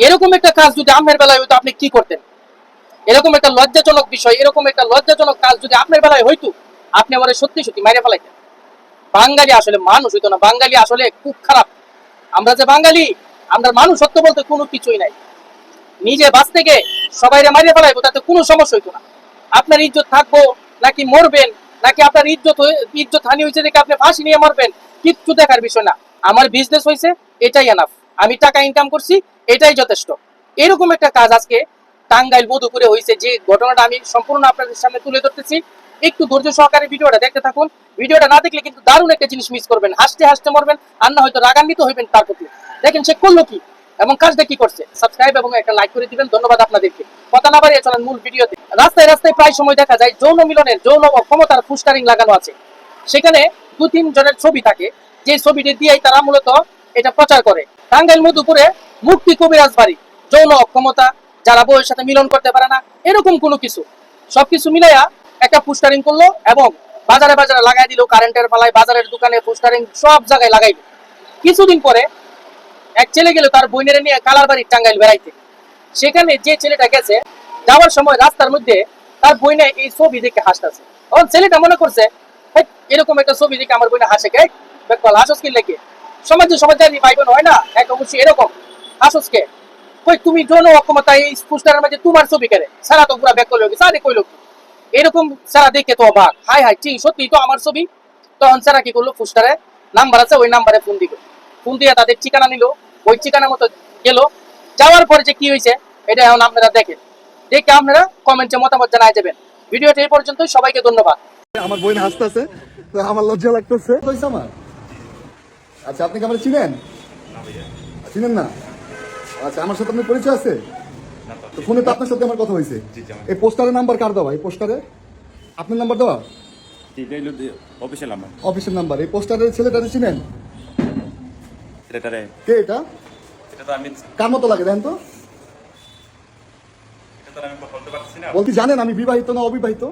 এরকম একটা কাজ যদি আপনার বেলায় হইতো, আপনি কি করতেন? এরকম একটা লজ্জাজনক বিষয়, এরকম একটা লজ্জাজনক কাজ যদি আপনার বেলায় হইতো, আপনি আমার সত্যি সত্যি মাইরে ফেলাইতেন। বাঙালি আসলে মানুষ হইতো না, বাঙালি আসলে খুব খারাপ। আমরা যে বাঙালি, আমরা মানুষ সত্য বলতে কোনো কিছুই নাই। নিজে বাঁচ থেকে সবাই মারিয়ে ফেলাইবো, তাতে কোনো সমস্যা হইতো না। আপনার ইজ্জত থাকব, নাকি মরবেন, নাকি আপনার ইজ্জত ইজ্জত হানি হয়েছে দেখে আপনি ফাঁসি নিয়ে মরবেন, কিচ্ছু দেখার বিষয় না। আমার বিজনেস হয়েছে এটাই এনাফ আমি টাকা ইনকাম করছি, এটাই যথেষ্ট। এরকম একটা কাজ আজকে টাঙ্গাইল মধুপুরে হয়েছে, যে ঘটনাটা আমি সম্পূর্ণ আপনাদের সামনে তুলে ধরতেছি। একটু ধৈর্য সহকারে ভিডিওটা দেখতে থাকুন। ভিডিওটা না দেখলে কিন্তু দারুণ একটা জিনিস মিস করবেন। হাসতে হাসতে মরবেন, আর না হয়তো রাগান্বিত হইবেন তার প্রতি। দেখেন সে করল কি এবং কাজটা কি করছে। সাবস্ক্রাইব এবং একটা লাইক করে দিবেন। ধন্যবাদ আপনাদেরকে। কথা না বাড়িয়ে চলেন মূল ভিডিওতে। রাস্তায় রাস্তায় প্রায় সময় দেখা যায়, যৌন মিলনের, যৌন অক্ষমতার পুস্টারিং লাগানো আছে। সেখানে দু তিন জনের ছবি থাকে। যে ছবিটি দিয়েই তারা মূলত এটা প্রচার করে। টাঙ্গাইল মধুপুরে মুক্তি কবিরাজ বাড়ি। যৌন অক্ষমতা যারা বউয়ের সাথে মিলন করতে পারে না এরকম কোনো কিছু। সবকিছু মিলাইয়া একটা পুস্টারিং করল এবং বাজারে বাজারে লাগাই দিল কারেন্টের পালায় বাজারের দোকানে পুস্টারিং সব জায়গায় লাগাই দিল। কিছুদিন পরে এক ছেলে গেল তার বইনের নিয়ে কালার বাড়ির টাঙ্গাইল বেড়াইতে। সেখানে যে ছেলেটা গেছে যাওয়ার সময় রাস্তার মধ্যে তার বইনে এই ছবি দেখে হাসতেছে। তখন ছেলেটা মনে করছে "হেৎ, এরকম একটা ছবি দেখে আমার বইনে হাসে কে? হাসস কি লেগে? সমাজে সমাজে ভাই বোন হয় না? এক অবশ্যই এরকম। হাসস কে কই তুমি যৌন অক্ষমতা এই পোস্টারের মধ্যে তোমার ছবি কেন সারা তো পুরা বেকল হয়ে আরে কইলো এরকম সারা দেখে তো অবাক। হাই হাই ঠিক সত্যি তো আমার ছবি? তখন সারা কি করল পোস্টারে? নাম্বার আছে ওই নাম্বারে ফোন দিল। ফোন দিয়ে তাদের ঠিকানা নিল। ওই ঠিকানা মতো গেল। যাওয়ার পরে যে কি হয়েছে এটা এখন আপনারা দেখেন। দেখে আপনারা কমেন্টে মতামত জানাই যাবেন ভিডিওটা এই পর্যন্ত সবাইকে ধন্যবাদ। আমার বোন হাসতেছে তো আমার লজ্জা লাগতেছে। আমার? আচ্ছা আপনি কি আমার চিনেন? চিনেন না? আচ্ছা আমার সাথে আপনার পরিচয় আছে? তো ফোনে তো আপনার সাথে আমার কথা হয়েছে। এই পোস্টারের নাম্বার কার দেওয়া? এই পোস্টারে? আপনার নাম্বার দেওয়া? অফিসিয়াল আমার অফিসের নাম্বার। এই পোস্টারের ছেলেটারে চিনেন? কে এটা? এটা তো আমি কার মতো লাগে দেখেন তো? বলতে জানেন আমি বিবাহিত না অবিবাহিত?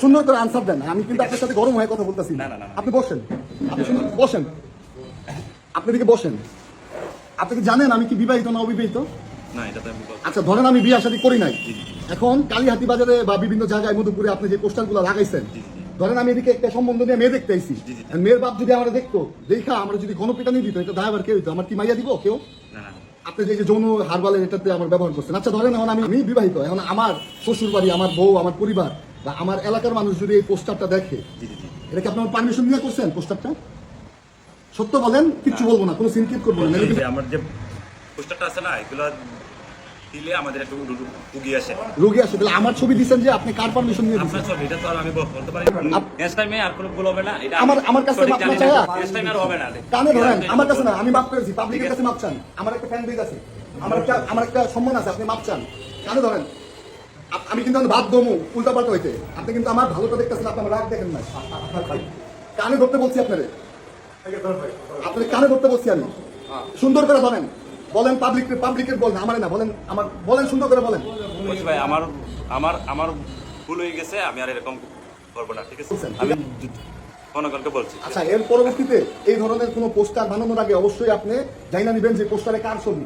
সুন্দর করে আনসার দেন। আমি কিন্তু আপনার সাথে গরম হয়ে কথা বলতেছি। না। আপনি বসেন। আপনি শুনুন, বসেন। আপনি দিকে বসেন। আপনি কি জানেন আমি কি বিবাহিত না অবিবাহিত? আচ্ছা ধরেন আমি বিয়ে শাদী করি নাই। এখন কালীহাতি বাজারে বা বিভিন্ন জায়গায় মধুপুরে আপনি যে পোস্টারগুলো লাগাইছেন ধরেন আমি এদিকে একটা সম্বন্ধ নিয়ে মেয়ে দেখতে আইছি। মেয়ের বাপ যদি আমরা দেখতো দেখা আমরা যদি গণপিটানি দিত এটা দায়বার কেউ দিত আমার কি মাইয়া দিব কেউ? আপনি যে যৌন হারবালের এটাতে আমার ব্যবহার করছেন। আচ্ছা ধরেন এখন আমি আমি বিবাহিত। এখন আমার শ্বশুর বাড়ি আমার বউ আমার পরিবার বা আমার এলাকার মানুষ যদি এই পোস্টারটা দেখে জি জি জি। এটা কি আপনার পারমিশন নিয়ে করছেন পোস্টারটা? সত্য বলেন কিচ্ছু বলব না কোনো সিনকিট করব না আমার যে পোস্টারটা আছে না এগুলো দিলে আমাদের একটু উগি আসে। রোগী আসে তাহলে আমার ছবি দিচ্ছেন যে আপনি কার পারমিশন নিয়ে আপনার সব এটা তো আর আমি বলতে পারি আপ- নেক্সট টাইমে আর কোনো ভুল হবে না এটা আমার- আমার কাছে মাপ না। নেক্সট টাইম আর হবে না কানে ধরেন আমার কাছে না আমি মাপ করেছি পাবলিকের কাছে মাপ চান। আমার একটা ফ্যান বেজ আছে আমার একটা আমার একটা সম্মান আছে আপনি মাপ চান। কানে ধরেন। আমি কিন্তু ভাত দমু উল্টা পাল্টা হইতে। আপনি কিন্তু আমার ভালোটা দেখতেছেন আপনি আমার রাগ দেখেন না কানে ধরতে বলছি আপনারে। আপনি কানে ধরতে বলছি আমি। সুন্দর করে বলেন। বলেন পাবলিক পাবলিকের বলেন আমার না বলেন আমার বলেন সুন্দর করে বলেন। ভাই আমার আমার আমার ভুল হয়ে গেছে আমি আর এরকম করব না ঠিক আছে? আমি জনগণকে বলছি। আচ্ছা এর পরবর্তীতে এই ধরনের কোনো পোস্টার বানানোর আগে অবশ্যই আপনি জানা নেবেন যে পোস্টারে কার ছবি।